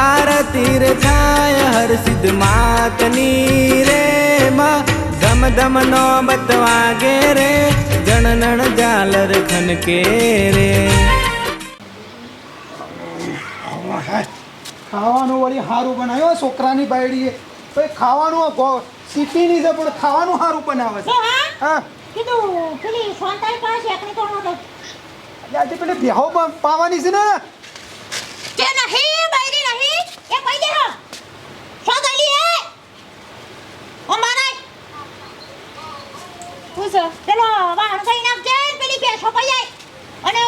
આરતી રે થાય હર સિદ્ધ માતની રે માં. ધમ ધમ નો બતવાગે રે જણનણ જાલર ખનકે રે. ખાવાનું વળી સારું બનાવ્યો છોકરાની બાયડીએ. તો ખાવાનું સિટીની છે પણ ખાવાનું સારું બનાવે છે. હા? કીધું પેલી સોનતાઈ પાસે એકની કોણ આજે પેલી બેહો પણ પાવાની છે ને? કે નહીં? બૈરી નહીં? એ કહી દે હો. સો ગલી હે ઓ મારા હું છે? પેલો વાહણ કઈ નાખજે પેલી બેસો પઈ જાય અને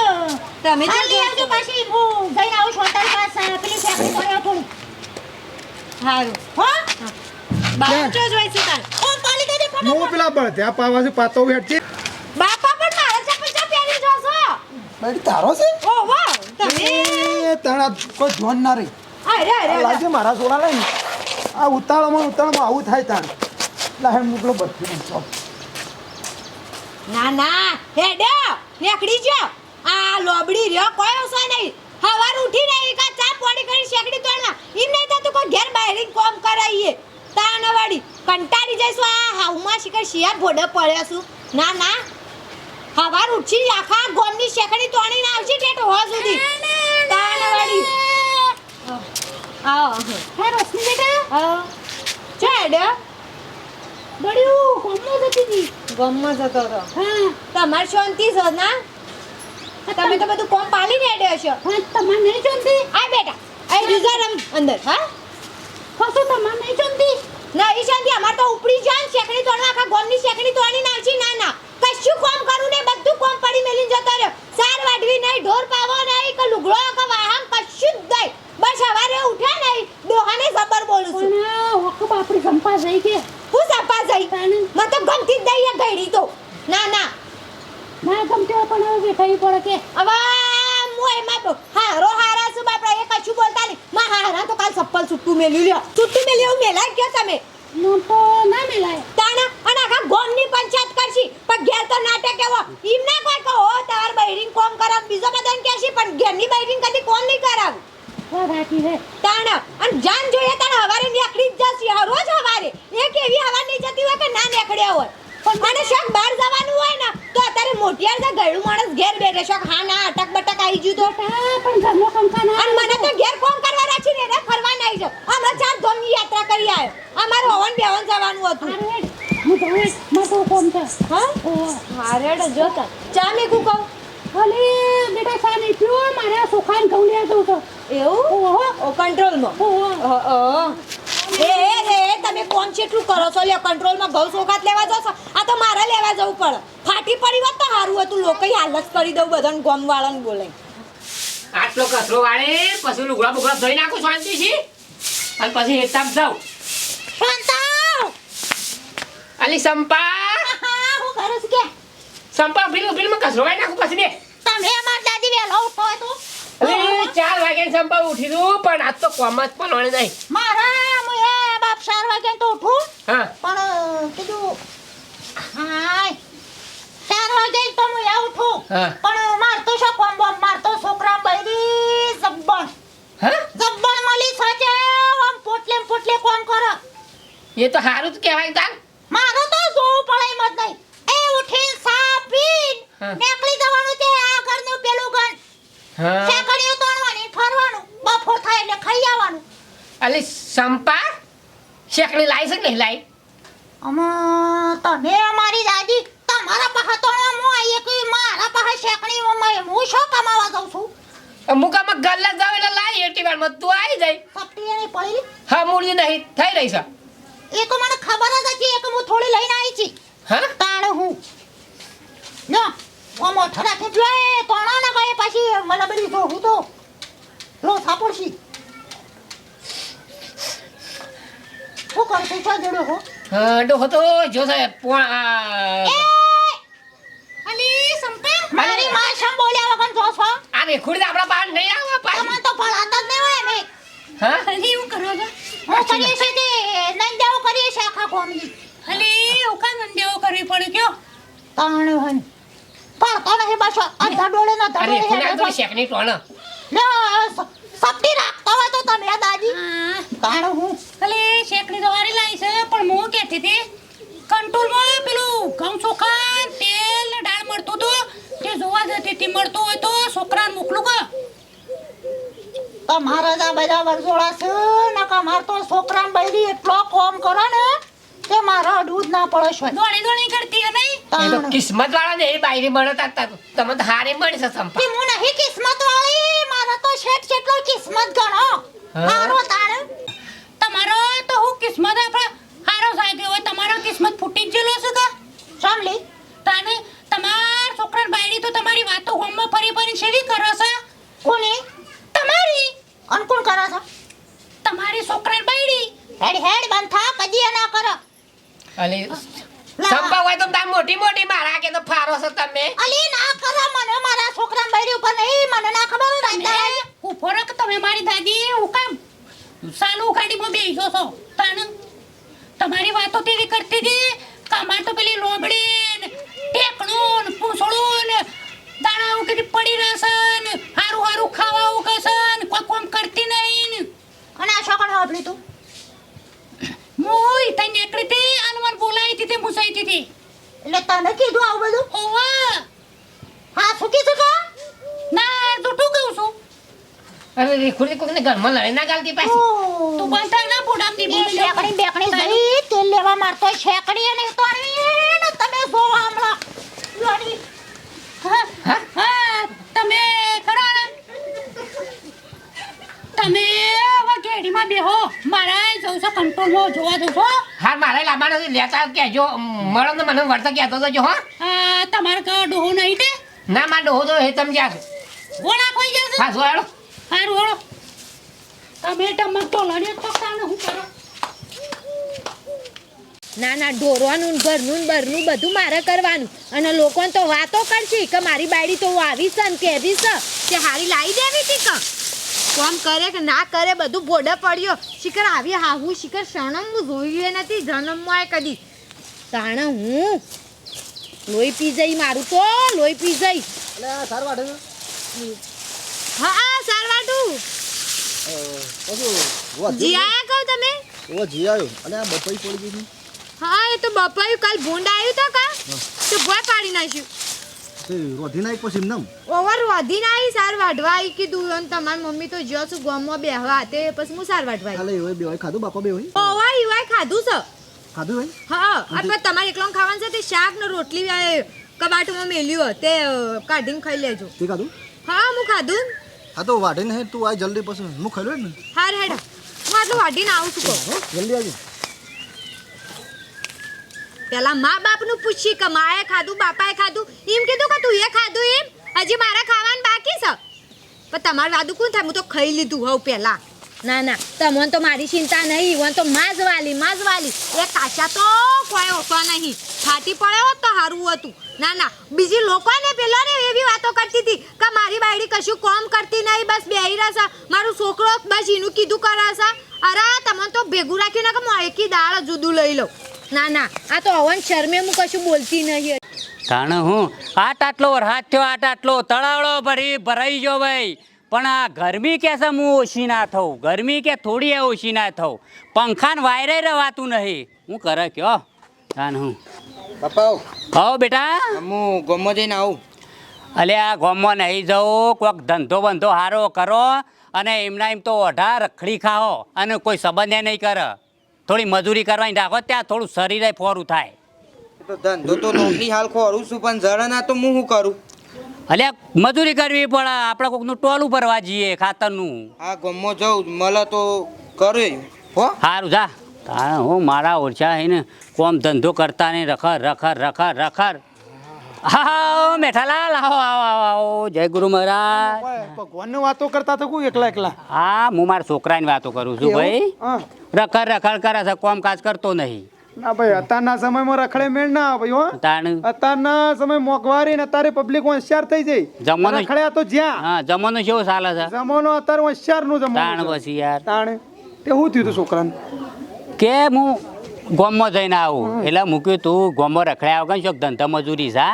તમે જલ્દી. આવજો પાછી. હું જઈને આવું સોનતાઈ પાસે પેલી ફેકડી પડ્યો થોડી. સારું હો? બાપુ જો જોઈ છે તાર. ઓ પાલી દે હું ફટાફટ. પેલા બળધ્યા પાવા છે પાતો વેટ છે બાપા પણ મારા ચપ્પલ ચા પહેરી જો છો બાયડી તારો છે? ઓ વાહ. તમે એ તણા કોઈ જોન ના રહી. લાગે મારા સોડા લઈને આ ઉતાળામાં ઉતાળામાં આવું થાય તાણ. લાહે મોકલો બધું ના ના હેડે નેકડી જો. આ લોબડી રહ્યો કોઈ ઓસો નહીં. હવાર ઉઠી રહી કા ચા પોડી કરી શેકડી તોડના. ઈ નહીં થતું કોઈ ઘેર બહેરીન કોમ કરાઈએ. તાને વાડી કંટાળી જઈશું. આ હાઉમાં શિકર શિયા ભોડે પડ્યા છું. ના ના. હવાર ઉઠી આખા ગોમની શેકડી તોડીને આવશે ટેટ હો સુધી. વાડી આવો હે રોશની બેટા? હા. ચા હેડે બડ્યું કોમનો જતી હતી. ગમમાં જતો હતો. હા. તમારે શાંતિ છો ના? તમે તો બધું કોમ પાલી ને છો હા તમારે નહીં શાંતિ? આ બેટા આ જુગા રમ અંદર હા? ફસો તમારે નહીં શાંતિ? ના ઈ શાંતિ અમાર તો ઉપડી જાન શેકડી તોડવા આખા ગોમની શેકડી તોડી નાખી ના ના. કશું કોમ કરું ને બધું કોમ પડી મેલીને જતો રહ્યો. સાર વાડવી નહીં ઢોર પાવો નહીં કે લુગડો કે વાહન કશું જ નહીં. બસ સવારે ઉઠ્યા નહીં ડોહાને જબર બોલું છું. પણ ઓક બાપડી ગંપા જઈ કે? હું સપા જઈ? મને તો ગમતી જ દઈએ ગઈડી તો. ના ના. ના ગમતે પણ હવે બેઠાવી પડે કે? હવે હું એમાં તો હારો હારા છું બાપડા એ કશું બોલતા નહીં. માં હારા તો કાલ ચપ્પલ છૂટું મેલ્યું લ્યો. છૂટું મેલ્યું મેલા ગયો તમે. નો તો ના મેલાય. તાણા અને આખા ગોમની પંચાયત કરશી. પણ ઘેર તો નાટક એવો. ઈમ ના કોઈ કહો તાર બૈરીન કોમ કરાવ. બીજો બધાને કહેશી પણ ઘેરની બૈરીન કદી કોમ નહીં કરાવ. વાત સાચી છે. તાણા. અને જાન જોઈએ તાણ હવારે નીકળી જ જશે. રોજ હવારે. એક એવી હવા નહીં જતી હોય કે ના નીકળ્યા હોય. અને શોખ બહાર જવાનું હોય ને તો અત્યારે મોટિયાર છે ગયડું માણસ ઘેર બેઠે. શોખ હા ના અટક બટક આવી ગયું તો. પણ ઘરનો કંકા ના અને મને તો ઘેર ફોન કરવા રાખી ને ફરવા નહીં છે હમણાં ચાર યાત્રા કરી આવ્યો આ મારું હવન બેવન જવાનું હતું. હું. કોમ છે. હા? હારેડ જોતા. ચા મેકું કહું? અલી બેટા સા નહીં પીવો મારે આ ઘઉં લેવા જવું તો એવું? ઓહો કંટ્રોલમાં ઓહો એ એ એ તમે કોમ કેટલું કરો છો? કંટ્રોલમાં ઘઉં સોખાત લેવા જશો? આ તો મારે લેવા જવું પડે. ફાટી પડી હોત તો સારું હતું. લોકો હાલત કરી દઉં બધાને ગોમ વાળાને બોલે આટલો કચરો વાળે પછી લુગડા બુગડા ધોઈ નાખું શાંતિ છે અને પછી હેતામ જાઉં અલી સંપા છું સંપા ઊભી ફિલ્મમાં કચરો નાખું પછી બે તમે અમાર દાદી વેલો ઉઠો હોય તો અરે ચાર વાગે સંપા ઉઠી દઉં પણ આજ તો કોમ જ પણ વળે નહીં મારા હું એ બાપ ચાર વાગે તો ઉઠું હા પણ કીધું હાય ચાર વાગે તો હું એ ઉઠું. પણ માર તો શું કોમ બોમ માર તો છોકરા બૈરી જબ્બર હા? જબ્બર મળી સાચે આમ પોટલે પોટલે કોમ કરો. એ તો સારું જ કહેવાય તાર મારો તો જોવું પડે એમ જ નહીં. એ ઉઠી સા પીન હા. નીકળી જવાનું છે આ ઘરનું પેલું ઘર. હા. શેકડીઓ તોડવાની ફરવાનું બફોર થાય એટલે ખાઈ આવવાનું. અલી સંપા શેકડી લાવી છે કે નહીં લાવી અમો તમે અમારી દાદી તમારા પાસે તોડવા મો આવીએ કે મારા પાસે શેકડી હું શું કમાવા જાઉં છું? અમુક આમાં ગલ્લા જાવ એટલે લાઈ એટી વારમાં તું આવી જાય. સપટી એની પડી? હા મૂળજી નહીં થઈ રહી છે. એ તો મને ખબર જ હતી કે હું થોડી લઈને આવી છી. હા? તાણે હું? નો ઓ અઠરા કે જો એ કોણા ના ભાઈ પછી મને બધી તો હું તો લો સાપડશી. હું કરશે? છો જોડો હો? હા ડોહો તો જો સાહેબ પોણ આ એ અલી સંપે મારી માં શમ બોલ્યા વગર જો છો આ મેખુડી આપણા બહાર નહીં આવે પાછી. તમને તો ભણાતા જ નહીં હોય મે હા? હલી હું કરો છો? હું કરીએ છે તે નંદાઓ કરીએ છે આખા કોમની હલી હું કા નંદાઓ કરવી પડે કયો? તાણ હન પણ તો નહીં બસ અધા ડોળે ના ધડે અરે ખુલા તો શેકની ટોણ. લે સપટી રાખતા હોય તો તમે દાદી. તાણ હું? હલી શેકની દવારી લાવી છે પણ હું કેતી કંટ્રોલ કંટ્રોલમાં પેલું ઘઉં ચોખા તેલ ને તો? તે જોવા જતી હતી મળતું હોય તો? છોકરાને મોકલું કા તમારા જ આ બધા વરજોડા છે ને કે અમાર તો છોકરાને બૈરી એટલો કોમ કરો ને કે મારા દૂધ ના પડે છે. દોડી દોડી કરતી હે નહીં? એ તો કિસ્મત વાળા ને એ બાયરી મળે હતા તા- તમે તો હારે મળી છે સંપા કે હું નહીં કિસ્મત વાળી મારા તો શેઠ જેટલો કિસ્મત ગણો? હારો તાણે તમારો તો હું કિસ્મત આપણે હારો સાહેબ હોય તમારો કિસ્મત ફૂટી જ ગયેલો છે કે સાંભળી તાને તમાર છોકરા બાયડી તો તમારી વાતો હોમમાં ફરી ફરી છેવી કરે છે કોની તમારી અનકુણ કરો છો તમારી છોકરા બાયડી હેડ હેડ બંધ થા કદી એ ના કરો અલે સંપા હોય તો તાર મોટી મોટી મારા કે તો ફારો છો તમે અલી ના કરો મને મારા છોકરાને બૈરી ઉપર નહીં મને ના ખબર રાતા હું ફરક તમે મારી દાદી હું કામ સાલું ગાડીમાં બેસો છો તાણ તમારી વાતો તેવી કરતી હતી કામાર તો પેલી લોબડી ને ટેકણું ને પૂંછડું ને દાણા ઉકેલી પડી રહેશે ને હારું હારું ખાવા ઉકશે ને કોઈ કોમ કરતી નહીં ને અને છોકરો તું? મોય તઈ નીકળી હતી અને મને બોલાવી હતી તે મુસાઈ હતી એટલે તને કીધું આવું બધું? ઓવા. હા શું કીધું તો? ના જૂઠું કહું છું? અરે રીખુડી કોકને ઘરમાં લડી ના ગાલતી પાછી. તું બંધ ના પોડામથી એ બોલી શેકડી બેકડી જઈ તેલ લેવા મારતો શેકડી અને તો ને તમે જોવા હમણાં. લડી હા હા તમે ખરા ને તમે ઘેડીમાં બેહો. મારા જવું છે કંટ્રોલમાં જોવા જવું છો. હા મારે લાંબા લેતા કહેજો. મળો ને મને વર્ત કહેતો તો જો હો. તમારે કા ડોહો નહીં તે ના માં ડોહો તો હે તમે જ્યાં ઓળા ખોઈ જશે હા જોયાડો હારું ઓળો તમે ટમક તો લડ્યો તો કાને હું કરો? ના ના ઢોરવાનું ને ઘરનું બરનું બધું મારે કરવાનું. અને લોકોને તો વાતો કરશે કે મારી બાયડી તો આવી છે ને કહેવી છે કે હારી લાવી દેવી હતી કે? કોમ કરે કે ના કરે બધું ભોડે પડ્યો. શિખર આવી હા હું શિખર શણમ હું જોયું નથી જન્મમાં કદી. તાણે હું? લોહી પી જઈ મારું તો લોહી પી જઈ. હા સારવાટું જી કહો તમે? ઓ જી આવ્યો અને આ બપોઈ પડી ગઈ હા એ તો બપાયું કાલ ભૂંડ આવ્યું તો કા? તો ભોય પાડી નાખ્યું. તે રોધી પછી એમને ઓવર વધી ના આવી સાર વાઢવા આવી કીધું. અને તમારી મમ્મી તો જ્યો છું ગમમાં બેહવા તે પછી હું સાર વાઢવા આવી. કાલે એવાય બેવાય ખાધું? બાપા બેવાય? ઓવા ઈવાય ખાધું છે. ખાધું હોય હા અથવા તમારે એકલો ખાવાનું છે? તે શાક ને રોટલી કબાટમાં મેલ્યું હોય, તે કાઢીને ખાઈ લેજો. તે ખાધું? હા હું ખાધું. હા તો વાઢીને હે તું આ જલ્દી પછી. હું ખાઈ લઉં ને હાર હેડ હું આટલું વાઢીને આવું છું હો જલ્દી આવજો. પેલા મા બાપનું પૂછી કે માએ ખાધું બાપાએ ખાધું. એમ કીધું કે તું એ ખાધું એમ? હજી મારા ખાવાનું બાકી છે? પણ તમારું વાદું કોણ થાય? હું તો ખાઈ લીધું હોઉં પહેલાં ના ના તમને તો મારી ચિંતા નહીં વન તો માં જ વાલી માં જ વાલી એ કાચા તો કોઈ ઓછો નહીં. ફાટી પડ્યો તો સારું હતું. ના ના બીજી લોકોને પેલા ને એવી વાતો કરતી હતી કે મારી બાયડી કશું કોમ કરતી નહીં બસ બેહી રહેશે મારું છોકરો બસ એનું કીધું કરાશે અરે તમને તો ભેગું રાખીને કે હું એકી દાળ જુદું લઈ લઉં. ના ના આ તો અવન શર્મે હું કશું બોલતી નહીં. તાણે હું? આટ આટલો વરસાદ થયો આટ આટલો. તળાવડો ભરી ભરાઈ ગયો ભાઈ. પણ આ ગરમી કે છે હું ઓછી ના થઉં? ગરમી કે થોડી એ ઓછી ના થઉં? પંખાને વાયરે રવાતું નહીં. હું કરે કયો તાણ હું? પપ્પા આવો બેટા? હું ગોમો જઈને આવું. અલે આ ગામમાં નહીં જવું કોઈક ધંધો બંધો સારો કરો અને એમના એમ તો ઓઢા રખડી ખાઓ અને કોઈ સંબંધે નહીં કરે. થોડી મજૂરી કરવાની રાખો ત્યાં થોડું શરીરે ફોરું થાય. તો ધંધો તો નોકરી હાલ ખોરું છું પણ જરા તો હું શું કરું? અલ્યા મજૂરી કરવી પડે આપણે કોકનું ટોલું ભરવા જઈએ ખાતરનું. આ ગમો મળે તો કરું હો? સારું જા. તારે હું મારા ઓછા હે ને કોમ ધંધો કરતા નહીં રખર રખર રખર રખર. હા મેઠાલાલ આવો આવો આવો આવો જય ગુરુ મહારાજ. ભગવાનની વાતો કરતા તો કોઈ એકલા એકલા. હા હું મારા છોકરાની વાતો કરું છું ભાઈ. રખડ રખર કરે છે કોમ કાજ કરતો નહીં. ના ભાઈ અત્યારના સમયમાં રખડે મેળ ના આવે ભાઈ હો. તાણ. અત્યારના સમય મોંઘવારી ને અત્યારે પબ્લિક હોશિયાર થઈ જાય જમવાનું- રખડ્યા તો જ્યાં. હા જમવાનું કેવું ચાલે છે? જમવાનો અત્યારે હોશિયારનું તાણ જમાનો પછી યાર. તાણ. તે શું થયું તું છોકરાને? કે હું ગોમમાં જઈને આવું. એટલે મૂક્યું તું ગોમમાં રખડ્યા વગર શું ધંધા મજૂરી છે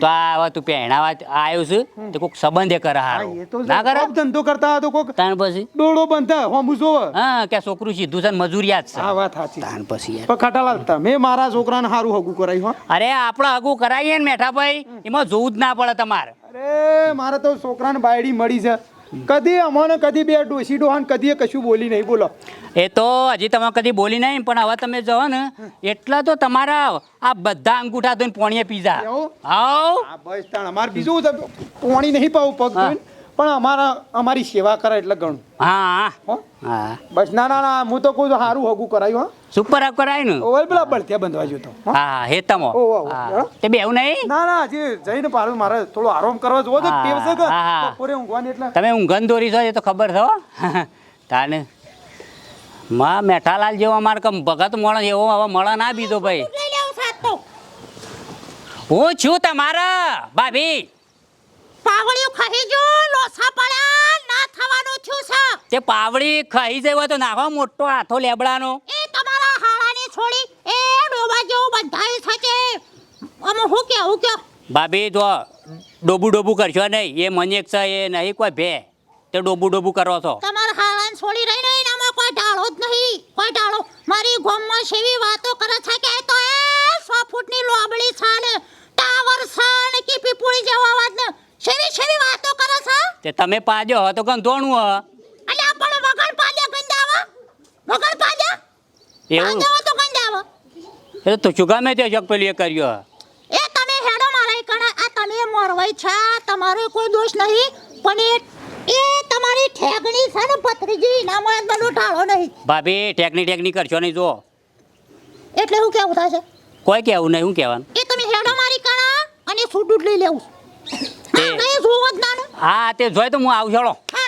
તો આ હવે તું પહેણાવા આવ્યો છું તો કોઈક સંબંધે કરે હારો. ના કરે? ધંધો કરતા હતો કોક તાણ પછી? ડોળો બંધા હોમું જો હા કે છોકરું સીધું છે ને મજૂરિયા જ આ વાત સાચી. તાણ પછી યાર. પણ ખટાલાલ તમે મારા છોકરાને સારું હગું કરાયું હો. અરે આપણે હગું કરાવીએ ને મેઠાભાઈ એમાં જોવું જ ના પડે તમારે. અરે મારે તો છોકરાને બાયડી મળી છે. કદી અમને કદી બે ડોસી ડોહાન કદી કશું બોલી નહીં બોલો. એ તો હજી તમે કદી બોલી નહીં પણ હવે તમે જો ને એટલા તો તમારા આ બધા અંગૂઠા ધોઈને પોણીએ એવું? આવ બસ તાણ અમારે બીજું પોણી નહીં પાવું પગ ધોઈને. પણ અમારા અમારી સેવા કરે એટલે ઘણું હા. હા? બસ ના ના ના હું તો કોઈ સારું હગું કરાયું હા. સુપર હગ કરાય ને? ઓય પેલા બળથિયા બંધવા જતો હા. હે તમો ઓ. તે બેવું નહીં? ના ના હજી જઈને પાછું મારે થોડો આરામ કરવા જોવો તો તે વસે. બપોરે ઊંઘવાની એટલે. તમે ઊંઘન દોરી છો એ તો ખબર છો તાને. માં મેઠાલાલ જેવો અમારે કમ ભગત મળે એવો હવે મળે ના બીજો ભાઈ. લઈ લેવું સાત તો. હું છું તમારા ભાભી. પાવળિયું ખાઈ જો લોસા પડ્યા ના થવાનું થયું છે. તે પાવડી ખાઈ જાય હોય તો નાખો મોટો હાથો લેબડાનો. એ તમારા હાળાની છોડી એ ડોબા જેવું બંધાયું છે કે? અમે હું કે હું કે ભાભી જો ડોબુ ડોબુ કરશો નહીં એ મને એક છે એ નહીં કોઈ ભે. તે ડોબુ ડોબુ કરો છો. તમારા હાળાની છોડી રહી નહીં એનામાં કોઈ ઢાળો જ નહીં કોઈ ઢાળો. મારી ગોમમાં સેવી વાતો કરે છે કે તો એ સો ફૂટની લોબડી છે ને ટાવર છે ને કે પીપુળી જેવા અવાજ ને સેવી શેરી વાતો કરે છે? તે તમે પાજો હો તો ગંધોણું હ? અલે આપણે વગર પાડ્યા ગંજાવા વગર પાજો એવું? પાજો તો ગંજાવા એ તો ચુગા ગમે તે જગ પેલી કર્યો એ તમે હેડો મારા કણ આ તમે મોરવાઈ છે તમારો કોઈ દોષ નહીં પણ એ એ તમારી ઠેગણી છે ને પથરીજી નામાં બનો ઢાળો નહીં. ભાભી ઠેગણી ઠેગણી કરશો નહીં જો એટલે હું કેવું છે કોઈ કેવું નહીં હું કહેવાનું. એ તમે હેડો મારી કણા અને ફૂટ જ લઈ લેવું. જોવો જ ના ને હા તે જોઈ તો હું આવજો હા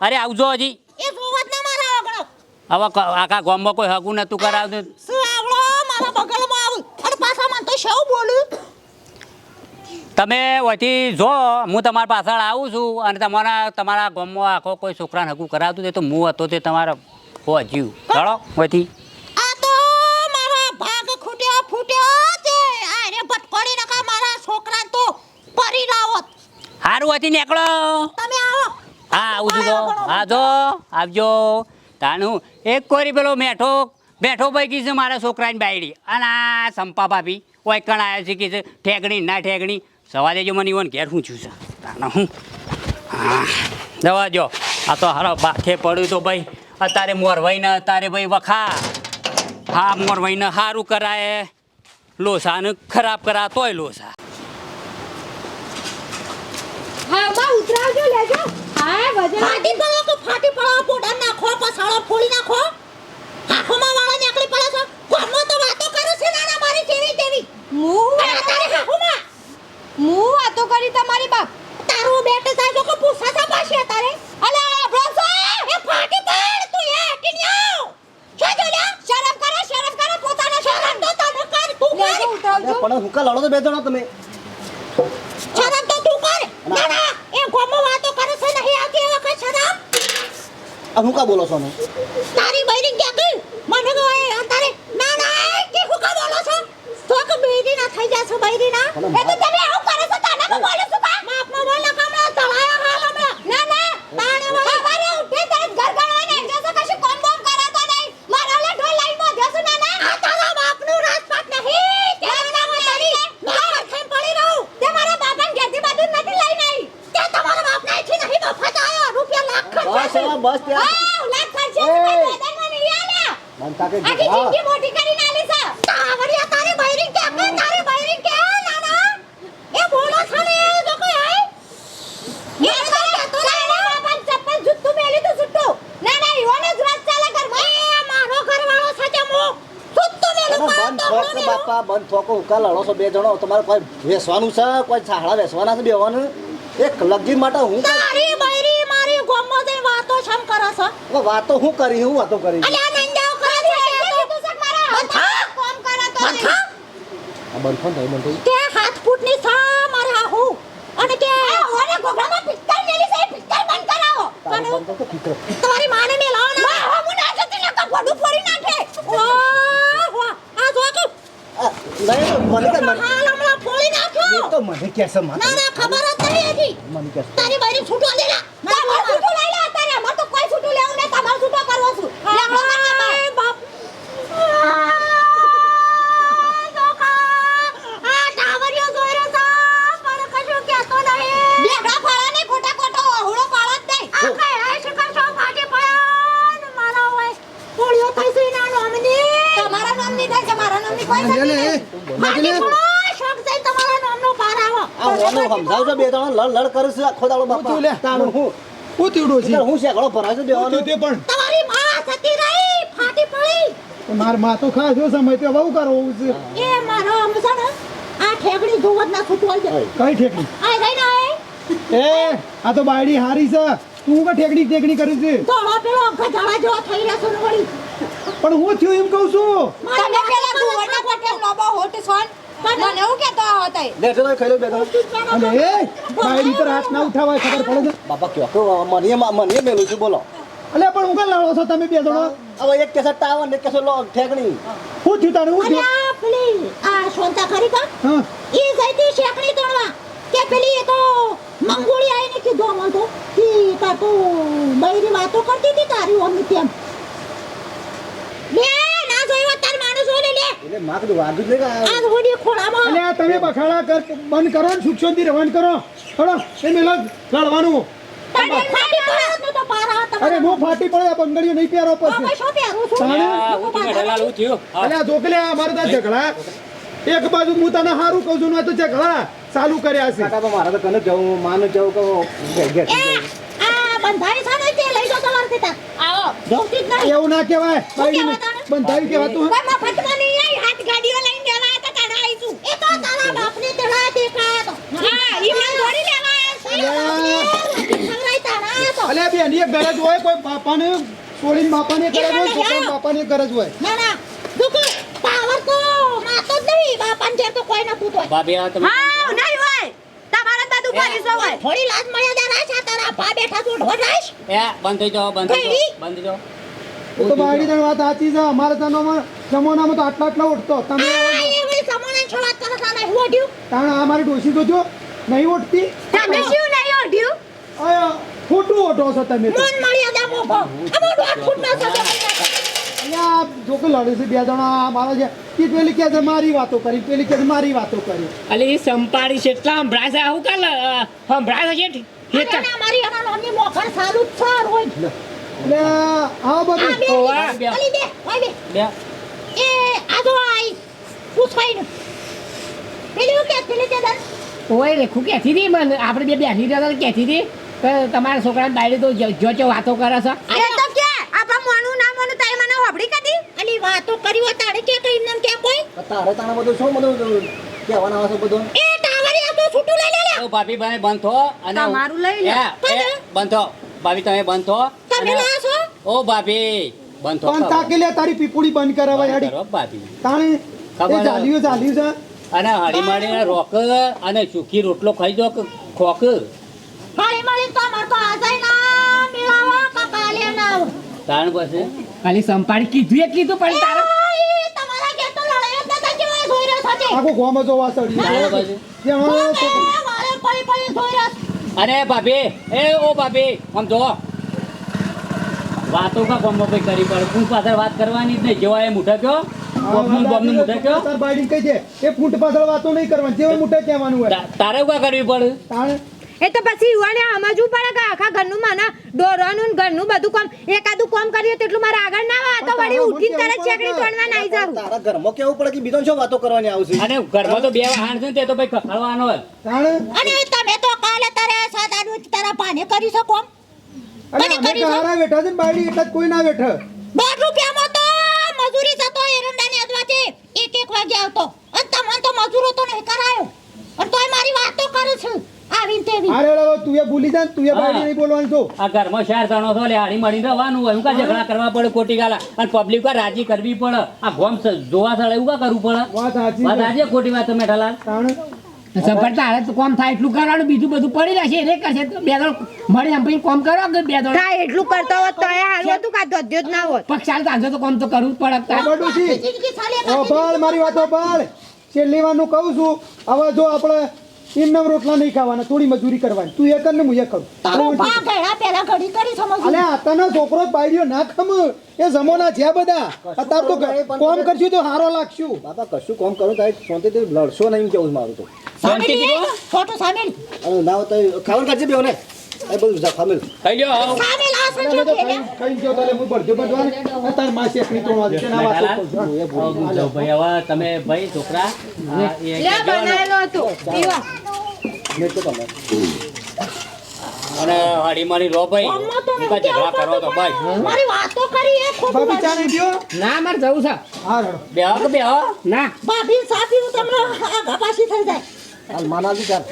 અરે આવજો હજી. એ જોવો જ ના મારા આગળ. હવે આખા ગામમાં કોઈ હગું નતું કરાવતું. શું આવડો? મારા બગલમાં આવું. અને પાછા મને તો શેવ બોલ્યું તમે ઓથી જો હું તમારા પાછળ આવું છું અને તમારા તમારા ગામમાં આખો કોઈ છોકરાને હગું કરાવતું તે તો હું હતો તે તમારા હો જીવ. ચાલો ઓથી આ તો મારા ભાગ ખૂટ્યા ફૂટ્યા છે આ એને ભટકોડી નકા મારા છોકરા તો પરી લાવત સારું હતી નીકળો. તમે આવો. હા આવું છું તો. હા જો આવજો. તાનું એક કોરી પેલો મેઠો બેઠો પૈકી છે મારા છોકરાની બાયડી. અને આ સંપા ભાભી કોઈ કણ આવ્યો છે કે છે ઠેકણી ના ઠેકણી સવારે જો મને ઇવન ઘેર શું છું છે તાનો હું. હા જવા જો આ તો હારો બાથે પડ્યું તો ભાઈ અત્યારે મોરવાઈને અત્યારે ભાઈ વખા. હા મોરવાઈને સારું કરાય. લોસાને ખરાબ કરા તોય લોસા. હા માં ઉતરાવજો લેજો. હા વજન ફાટી પડો કે ફાટી પડો? પોડા નાખો પસાળો ફોડી નાખો. હાખોમાં વાળા નીકળી પડે છે. ગામમાં તો વાતો કરો છે નાના મારી જેવી તેવી. હું તારે હાખોમાં હું વાતો કરી તમારી બાપ. તારું બેટ થાય તો પૂછા છે પાછી તારે? અલે એ ફાટી પડ તું એ હટીને આવ શરમ કરો શરમ કરો પોતાના શરમ તો તને કર તું કર. ઉતરાવજો. પણ હુકા લડો તો બે જણો તમે શરમ તો તું કર ના ના એ ગામમાં વાતો કરે છે નહીં આવતી એ વખત શરમ આ હુકા બોલો છો ને તારી બૈરી કે કે મને તો એ તારે ના ના કે હું કા બોલો છો? તો કે બૈરી ના થઈ જશે બૈરી ના એ તો તમે આવું કરે છો તને કો બોલો છો કા માપમાં બોલ કમળા તળાયા હાલ હમણાં ના ના તાણે વાળી સવારે ઉઠે તરત ઘર ગણવાને જો તો કશું કોમ બોમ કરે તો નહીં મારા લે ઢોલ લાઈનમાં જશે ના ના આ તારા બાપનું રાજપાટ નહીં કે ના તારી ના ખેમ પડી રહું તે મારા બાપાને ઘેરથી બાજુ નથી લઈ નહીં તે તમારા બાપ ને થી નહીં મફત આયો રૂપિયા લાખ બસ ત્યાં લાખ ખર્ચે નહીં આલ્યા બનતા કે આખી જિંદગી મોટી કરીને આલી છે. તાવડિયા તારે બૈરી કે આપણે તારે બૈરી કે નાના? એ બોલો છો ને એ જો કોઈ આય? એ તારે તો તારે બાપા ચપ્પલ જુત્તું મેલી તો સુટ્ટુ ના ના યોને જ રાત ચાલે ઘર એ મારો ઘરવાળો છે તે મો સુટ્ટુ મેલું બંધ થોક બાપા બંધ થોકો ઉકા લડો છો બે જણો તમારે કોઈ વેસવાનું છે કોઈ સાહડા વેસવાના છે બેવાનું એક લગીન માટે હું તારી લોકો વાતો હું કરી હું વાતો કરી. હું અને કે મને કે મને હાલ હમણાં ખબર જ નહીં હતી મને બે ત્રણ લડ લડ કરે છે આખો દાડો લે? બાપા હું. હું છે હું શેકડો ભરાય છે હું બેવાનો થયું તે પણ. તમારી માં સતી રહી ફાટી પડી. મારમાં તો ખાધો સમય તો બહુ કરવું છે. એ મારો આ ઠેકડી જોવત ના છૂટવાઈ જાય કઈ ઠેકડી? આ ગઈ ને એ આ તો બાયડી હારી છે. તું કે ઠેકડી ઠેકડી કરી છે. તો પેલો ગધાડા જેવો થઈ રહ્યો છે વળી. પણ હું થયું એમ કહું છું. તમે પેલા ગુવરના કોટેલ લોબો હોટ સોન. મને એવું કેતો હતો લેજો તો ખાઈ લો બે અને એ બાયડી પર હાથ ના ઉઠાવાય ખબર પડે છે? બાપા કયો કે મને મને મેલું છું બોલો. અલે પણ હું કાં લડો છો તમે બે જણો? હવે એક કેસે ટાવર ને એક કેસે લો ઠેકણી. હું થયું તારે હું અને થયું? આ સોનતા ખરી કા? હા. ઈ જઈતી શેકણી તોડવા. કે પેલી એ તો મંગોળી આવીને કીધું અમને તો કે તા તો બૈરી વાતો કરતી હતી તારી અમને તેમ. લે ના જોયો તાર માણસ હોય લે. એટલે માં કીધું વાગુ નહીં આ- આ હોડી ખોળામાં. અલે તમે બખાડા કર બંધ કરો ને સુખ શાંતિ રહેવાનું કરો. હળો એ મેલો લડવાનું તને ફાટી પડે તો પારા અરે નો ફાટી પડે આ બંગડીઓ નહીં પહેરો પછી. શું પહેરું છું? તાણે? આ હું થયું હું. હા. જોકલે ઝઘડા. એક બાજુ હું તને સારું કહું છું ને આ તો ઝઘડા ચાલુ કર્યા છે. મારે તો કને જવું માને જવું કે એ બંધાઈ છે તે લઈ જો તમારે ત્યાં આવો. જોતી જ નહીં એવું ના કહેવાય? બંધાઈ કહેવાતું કોઈ મફતમાં નહીં આવી હાથ ગાડીઓ લઈને દેવા હતા તારા આવીશું. એ તો તારા બાપને તેડા દેખાય તો. હા ઈમને જોડી લેવા ખવડાય અલે બેન એક ગરજ હોય કોઈ બાપાને છોડીને બાપાને ગરજ હોય છોકરાને બાપાને ગરજ હોય. ના ના. દુખ. પાવર તો માતો જ નહીં. બાપાને જેમ તો કોઈ ના પૂછો ભાભી આ તમે હા પરિસો હોય થોડી લાજ મર્યાદા રાખ આ તારા પા બેઠા તું ઢોળ રાશ એ બંધ થઈ જાઓ બંધ થઈ જાઓ બંધ થઈ જાઓ. તો બાયડી તણ વાત સાચી છે અમારા જમાનામાં જમાનામાં તો આટલા આટલા ઉઠતો. તમે આ એ સમોના છો વાત કરે તારા હું ઓઢ્યું તાણ આ મારી ડોસી તો જો નહીં ઉઠતી? તમે શું નહીં ઓઢ્યું આ ખોટું ઓઢો છો તમે મન મર્યાદા મોકો. અમો દોઢ ફૂટ ના અહીંયા જો લડે છે બે જણા આ મારા છે. એ પેલી કે છે મારી વાતો કરી. પેલી કે મારી વાતો કરી. અલી એ સંપાડી છે એટલા સંભળાય છે આવું કાલ સંભળાય છે મારી અના નામની મોખર સારું જ સાર હોય એટલે આ બધું. ઓવા. બે બે બે એ આ જો આઈ પૂછવાય ને પેલી કે પેલી કે દન ઓય રેખું કહેતી હતી? મને આપણે બે બેઠી રહ્યા હતા કહેતી હતી તમારા છોકરાને બાયડી તો જો- જો વાતો કરે છે. એ તો કે આપણા મોનું ના મોનું તાઈ મને હોબડી કદી અલી વાતો કરી હોય તારે કે કઈ નામ કે કોઈ? તારે તાણે બધું શું બધું કહેવાના વાસો છે બધું? એ ટાવર આ તો છૂટું લઈ લે લે. ઓ ભાભી ભાઈ બંધ થો અને મારું તમારું લઈ લે. બંધ થો. ભાભી તમે બંધ થો. તમે ના છો? ઓ ભાભી બંધ થો. પણ તાકે લે તારી પીપુડી બંધ કરાવા કરો ભાભી. તાણે? ખબર. ચાલ્યું ચાલ્યું છે અને હળી મળીને રોક અને સુખી રોટલો ખાઈ જો ખોક. હાડી મારી તો અમાર તો આજાય ના મેળાવા કપાલે ના. તાણ પાસે ખાલી સંપાડી કીધું એ કીધું પણ તારો એ તમારા કે તો લડાઈ જ નતા કેવા જોઈ રહ્યો છે આખો ગોમ જોવા તાણ ચડ્યું પછી? ત્યાં મારે પડી પડી જોઈ રહ્યો અરે ભાભી એ ઓ ભાભી આમ જો. વાતો કા કોમ કઈ કરી પડે? તું પાછળ વાત કરવાની જ નહીં. જેવા એ મુઠા કયો? તાર બાયડી કહી દે. એ ફૂટ પાછળ વાતો નહીં કરવાની. જેવું મુઠે કહેવાનું હોય. તારે કા કરવી પડે? તાણે એ તો પછી યુવાને સમજવું પડે કે આખા ઘરનું માના ડોરાનું ઘરનું બધું કામ એકાદું કામ કરીએ તેટલું મારે આગળ ના આવે તો વળી ઉઠીને તરત ચેકડી તોડવા નાઈ જાવ તારા ઘરમાં કેવું પડે કે બીજો શું વાતો કરવાની આવશે? અને ઘરમાં તો બે વાહન છે તે તો ભાઈ ખખડવાનો અને તમે તો કાલે તારે સાદાનું તારા પાને કરી શકો અને અમે કરી બેઠા છે ને એટલે કોઈ ના બેઠા. દોઢ રૂપિયામાં તો મજૂરી થતો એરંડાની અદવાથી એક એક વાગે આવતો. અને તમને તો મજૂરો તો નહીં કરાયો. અને તોય મારી વાતો કરું છે. આવીને તેવી અરે હવે તું એ ભૂલી જા તું એ બાયડી નહીં બોલવાનું છો. આ ઘરમાં ચાર જણો છો લે હાડી મળીને રહેવાનું હોય. હું કા ઝઘડા કરવા પડે ખોટી ગાલા? અને પબ્લિક કા રાજી કરવી પડે. આ ગોમ જોવા સળે એવું કા કરવું પડે? વાત સાચી વાત છે. ખોટી વાત તમે ઠલાલ તો કોમ થાય એટલું કરવાનું બીજું બધું પડી રહેશે એને કરશે. બે દોડ મળી સંપીને કોમ કરો કે બે દોડ? થાય એટલું કરતો હોત તો એ હારું હતું કા ધોધ્યો જ ના હોત. પણ ચાલ તાંજો તો કોમ તો કરવું જ પડે. તારે. ખબર ડોશી જિંદગી ચાલે ઓ બાળ મારી વાતો બાળ છેલ્લી વારનું કહું છું હવે જો આપણે એમના રોટલા નહીં ખાવાના થોડી મજૂરી કરવાની. તું એક ને હું એક કરું આ ઘડા પેલા ઘડી કરી સમજ અલે આતાનો છોકરો પાડ્યો બાયડીઓ ના ખમ. એ જમોના છે બધા. અત્યારે તો કોમ કરશું તો હારો લાગશું. બાપા કશું કોમ કરું તારે શાંતિથી લડશો નહીં કેવું મારું તો. સામેલ ફોટો સામેલ અને ના તો ખાવાનું કરજે બેવને એ બધું જા ખામેલ ખાઈ આવો. આ સંજો ગયો હું તારમાં ના વાતો. આવો, તમે ભાઈ છોકરા આ એ લે બનાવેલો હતો. પીવા. મેં તો તમે અને હળી મળી લો ભાઈ. ઝઘડા કરો તો ભાઈ. મારી વાતો કરી એ ખોટું ભાભી ચાને નહીં ના માર જવું છે. હા રડો. બેહો કે બેહો ના. ભાભી સાથી હું તમને આ પાછી થઈ જાય. હાલ માનાજી ચાલ.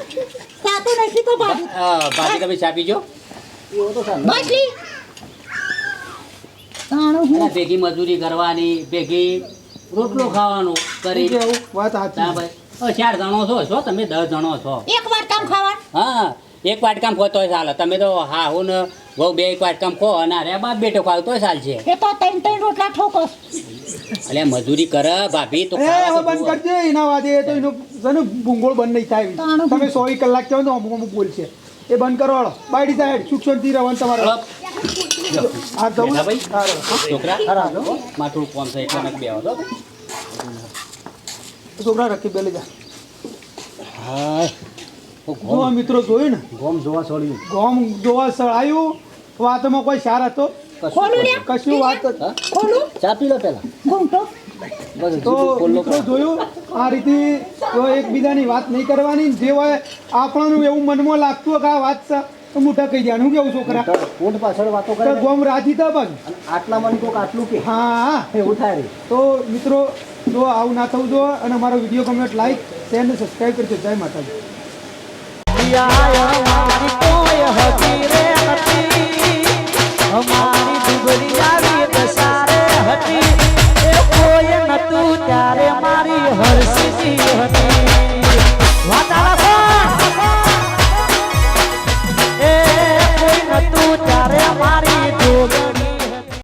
સાતો નથી તો ભાભી હા, ભાભી તમે ચા પીજો. એવો તો હું. ભેગી મજૂરી કરવાની ભેગી રોટલો ખાવાનો કરી. કેવું? વાત ના સાચી ભાઈ ચાર જણો છો છો તમે દસ જણો છો. એક વાર કામ ખાવા હા એક વાટકામ ખો તોય ચાલે. તમે તો હા હું ને બહુ બે એક વાટકામ ખો અને રે બાપ બેટો ખાવ તો ચાલશે એ તો ત્રણ ત્રણ રોટલા ઠોકસ. એટલે મજૂરી કર ભાભી તો ખાવા બંધ. કરજે એના વાદે એ તો એનો સને ભૂંગોળ બંધ નહીં થાય. તમે સો કલાક કહો તો અમુક અમુક બોલશે. એ બંધ કરો હાલો. બાયડી સાહેબ સુખ શાંતિ રહેવાનું તમારે. આ જવું. ભાઈ? હા. છોકરા? માથું કોમ છે એટલે બે બેહો તો છોકરા રખી બેલે જા. હા જો મિત્રો જોયું ને? ગોમ જોવા સળ્યું. ગોમ જોવા સળાયું. વાતમાં કોઈ સાર હતો? ખોલું રે કશું વાત ખોલું. ચા પી લો પેલા ઘૂંટો તો મિત્રો જોયું? આ રીતે તો એકબીજાની વાત નહીં કરવાની. જે હોય આપણને એવું મનમાં લાગતું કે આ વાત છે મોટા કહી દેવાનું. કેવું છોકરા? ઊંટ પાછળ વાતો કરે ગોમ રાજી થા બસ આટલા મને કોક આટલું કે? હા. હા એવું થાય તો મિત્રો જો આવું ના થવું જો અને મારો વીડિયો કમેન્ટ લાઈક શેર અને સબસ્ક્રાઈબ કરજો. જય માતાજી. અમારી